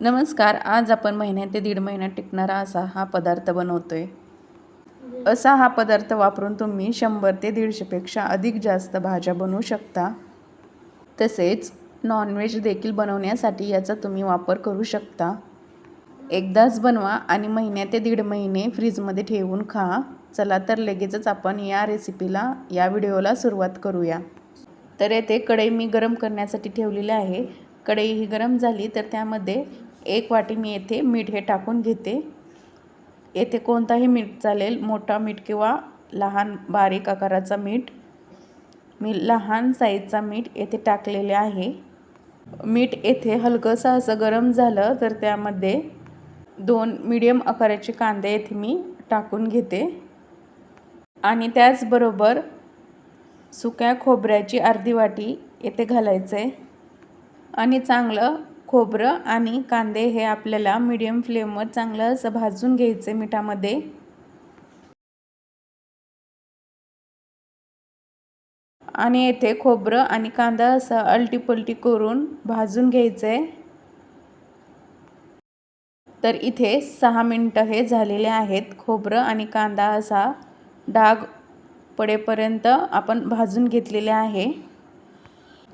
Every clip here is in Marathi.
नमस्कार आज आपण महिन्यात ते दीड महिन्यात टिकणारा असा हा पदार्थ बनवतोय. असा हा पदार्थ वापरून तुम्ही शंभर ते दीडशेपेक्षा अधिक जास्त भाज्या बनवू शकता. तसेच नॉनव्हेज देखील बनवण्यासाठी याचा तुम्ही वापर करू शकता. एकदाच बनवा आणि महिन्या ते दीड महिने फ्रीजमध्ये ठेवून खा. चला तर लगेचच आपण या रेसिपीला या व्हिडिओला सुरुवात करूया. तर येथे कढई मी गरम करण्यासाठी ठेवलेली आहे. कढई ही गरम झाली तर त्यामध्ये एक वाटी मी येथे मीठ हे टाकून घेते. येथे कोणताही मीठ चालेल मोठा मीठ किंवा लहान बारीक आकाराचा मीठ. मी लहान साईजचा मीठ येथे टाकलेले आहे. मीठ येथे हलकंसं असं गरम झालं तर त्यामध्ये दोन मीडियम आकाराचे कांदे येथे मी टाकून घेते. आणि त्याचबरोबर सुक्या खोबऱ्याची अर्धी वाटी येथे घालायचं. आहे आणि चांगलं खोबरं आणि कांदे हे आपल्याला मीडियम फ्लेमवर चांगलं असं भाजून घ्यायचे मिठामध्ये. आणि येथे खोबरं आणि कांदा असं अलटीपलटी करून भाजून घ्यायचं. आहे तर इथे सहा मिनटं हे झालेले आहेत. खोबरं आणि कांदा असा डाग पडेपर्यंत आपण भाजून घेतलेले आहे.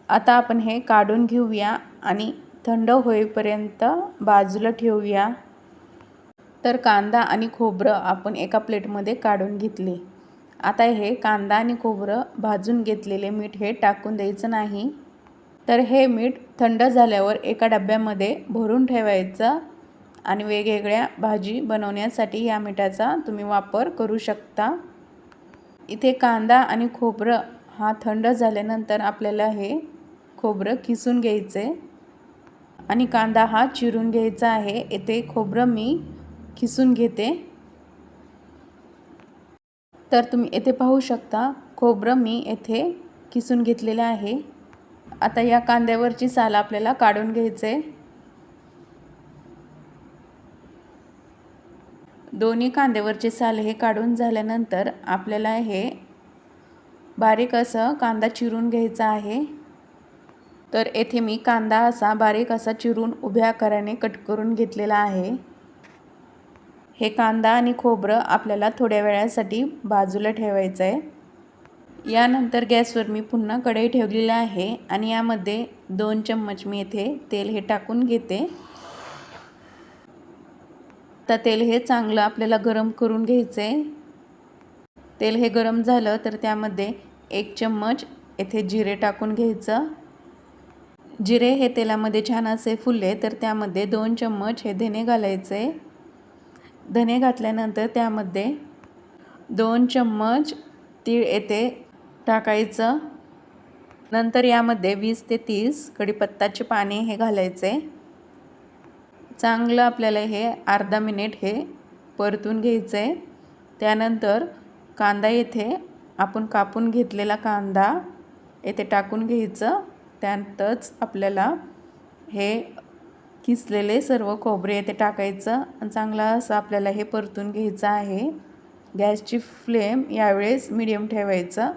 आता आपण हे काढून घेऊया आणि थंड होईपर्यंत बाजूला ठेवूया. तर कांदा आणि खोबरं आपण एका प्लेटमध्ये काढून घेतले. आता हे कांदा आणि खोबरं भाजून घेतलेले मीठ हे टाकून द्यायचं नाही. तर हे मीठ थंड झाल्यावर एका डब्यामध्ये भरून ठेवायचं आणि वेगवेगळ्या भाजी बनवण्यासाठी या मिठाचा तुम्ही वापर करू शकता. इथे कांदा आणि खोबरं हा थंड झाल्यानंतर आपल्याला हे खोबरं किसून घ्यायचं. आहे आणि कांदा हा चिरून घ्यायचा आहे. येथे खोबरं मी खिसून घेते. तर तुम्ही येथे पाहू शकता खोबरं मी येथे किसून घेतलेलं आहे. आता या कांद्यावरची साल आपल्याला काढून घ्यायचं. आहे दोन्ही कांद्यावरचे साल हे काढून झाल्यानंतर आपल्याला हे बारीक असं कांदा चिरून घ्यायचा आहे. तर येथे मी कांदा असा बारीक असा चिरून उभ्या आकाराने कट करून घेतलेला आहे. हे कांदा आणि खोबरं आपल्याला थोड्या वेळासाठी बाजूला ठेवायचं आहे. यानंतर गॅसवर मी पुन्हा कढई ठेवलेली आहे आणि यामध्ये दोन चम्मच मी येथे तेल हे टाकून घेते. तर तेल हे चांगलं आपल्याला गरम करून घ्यायचं आहे तेल हे गरम झालं तर त्यामध्ये एक चम्मच येथे जिरे टाकून घ्यायचं. जिरे हे तेलामध्ये छान असे फुलले तर त्यामध्ये दोन चम्मच हे धने घालायचे. धने घातल्यानंतर त्यामध्ये दोन चम्मच तीळ येथे टाकायचं. नंतर यामध्ये वीस ते तीस कढीपत्ताचे पाने हे घालायचे. चांगलं आपल्याला हे अर्धा मिनिट हे परतून घ्यायचं. आहे त्यानंतर कांदा येथे आपण कापून घेतलेला कांदा येथे टाकून घ्यायचं. त्यातच आपल्याला हे किसलेले सर्व खोबरे येथे टाकायचं आणि चांगला असं आपल्याला हे परतून घ्यायचं आहे. गॅसची फ्लेम यावेळेस मिडियम ठेवायचं.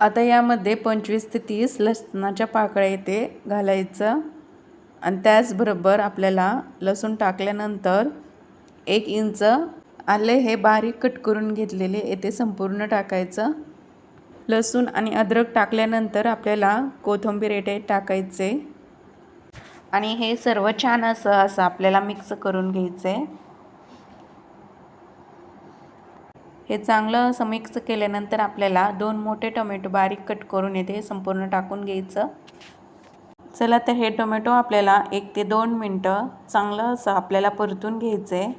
आता यामध्ये पंचवीस ते तीस लसणाच्या पाकळ्या इथे घालायचं. आणि त्याचबरोबर आपल्याला लसूण टाकल्यानंतर एक इंच आले हे बारीक कट करून घेतलेले येथे संपूर्ण टाकायचं. लसूण आणि अद्रक टाकल्यानंतर आपल्याला कोथिंबीर येटे टाकायचे. आणि हे सर्व छान असं असं आपल्याला मिक्स करून घ्यायचं. आहे हे चांगलं असं मिक्स केल्यानंतर आपल्याला दोन मोठे टोमॅटो बारीक कट करून येते संपूर्ण टाकून घ्यायचं. चला तर हे टोमॅटो आपल्याला एक ते दोन मिनटं चांगलं असं आपल्याला परतून घ्यायचं. आहे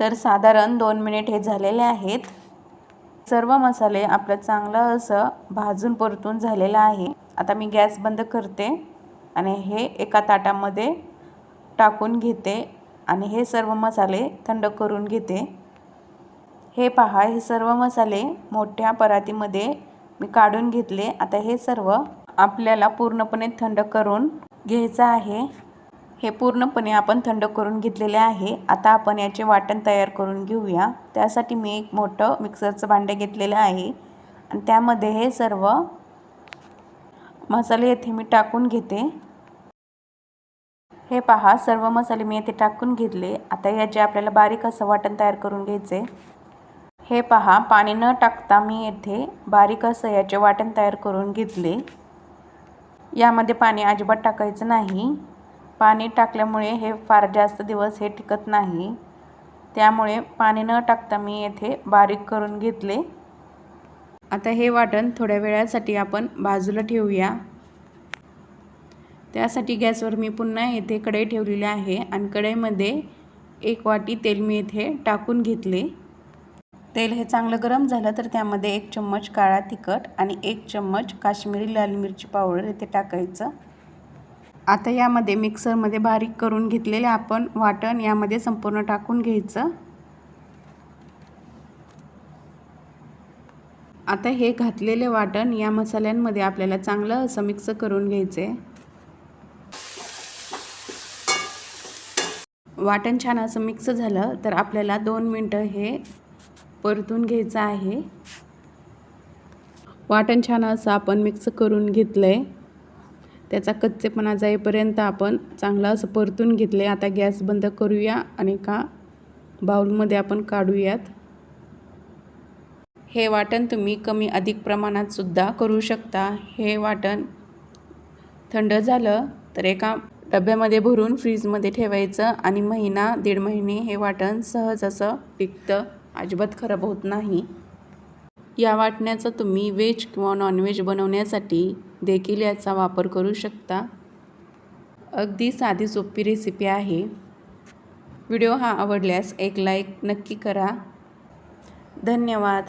तर साधारण दोन मिनिट हे झालेले आहेत. सर्व मसाले आपलं चांगलं असं भाजून परतून झालेलं आहे. आता मी गॅस बंद करते आणि हे एका ताटामध्ये टाकून घेते आणि हे सर्व मसाले थंड करून घेते. हे पहा हे सर्व मसाले मोठ्या परातीमध्ये मी काढून घेतले. आता हे सर्व आपल्याला पूर्णपणे थंड करून घ्यायचं आहे. हे पूर्णपणे आपण थंड करून घेतलेले आहे. आता आपण याचे वाटण तयार करून घेऊया. त्यासाठी मी एक मोठं मिक्सरचं भांडे घेतलेलं आहे. आणि त्यामध्ये हे सर्व मसाले येथे मी टाकून घेते. हे पहा सर्व मसाले मी येथे टाकून घेतले. आता याचे आपल्याला बारीक असं वाटण तयार करून घ्यायचे. हे पहा पाणी न टाकता मी येथे बारीक असं याचे वाटण तयार करून घेतले. यामध्ये पाणी अजिबात टाकायचं नाही. पाणी टाकल्यामुळे हे फार जास्त दिवस हे टिकत नाही. त्यामुळे पाणी न टाकता मी येथे बारीक करून घेतले. आता हे वाटण थोड्या वेळासाठी आपण बाजूला ठेवूया. त्यासाठी गॅसवर मी पुन्हा येथे कढई ठेवलेली आहे आणि कढईमध्ये एक वाटी तेल मी येथे टाकून घेतले. तेल हे चांगलं गरम झालं तर त्यामध्ये एक चम्मच काळा तिखट आणि एक चम्मच काश्मीरी लाल मिरची पावडर येथे टाकायचं. आता यामध्ये मिक्सरमध्ये बारीक करून घेतलेले आपण वाटण यामध्ये संपूर्ण टाकून घ्यायचं. आता हे घातलेले वाटण या मसाल्यांमध्ये आपल्याला चांगलं असं मिक्स करून घ्यायचं. आहे वाटण छान असं मिक्स झालं तर आपल्याला दोन मिनटं हे परतून घ्यायचं आहे. वाटण छान असं आपण मिक्स करून घेतलं आहे त्याचा कच्चेपणा जाईपर्यंत आपण चांगलं असं परतून घेतले. आता गॅस बंद करूया आणि का बाउलमध्ये आपण काढूयात. हे वाटण तुम्ही कमी अधिक प्रमाणात सुद्धा करू शकता. हे वाटण थंड झालं तर एका डब्यामध्ये भरून फ्रीजमध्ये ठेवायचं आणि महिना दीड महिने हे वाटण सहज असं टिकतं अजिबात खराब होत नाही. या वाटण्याचं तुम्ही व्हेज किंवा नॉनव्हेज बनवण्यासाठी देखील याचा वापर करू शकता. अगदी साधी सोपी रेसिपी आहे. व्हिडिओ हा आवडल्यास एक लाईक नक्की करा. धन्यवाद.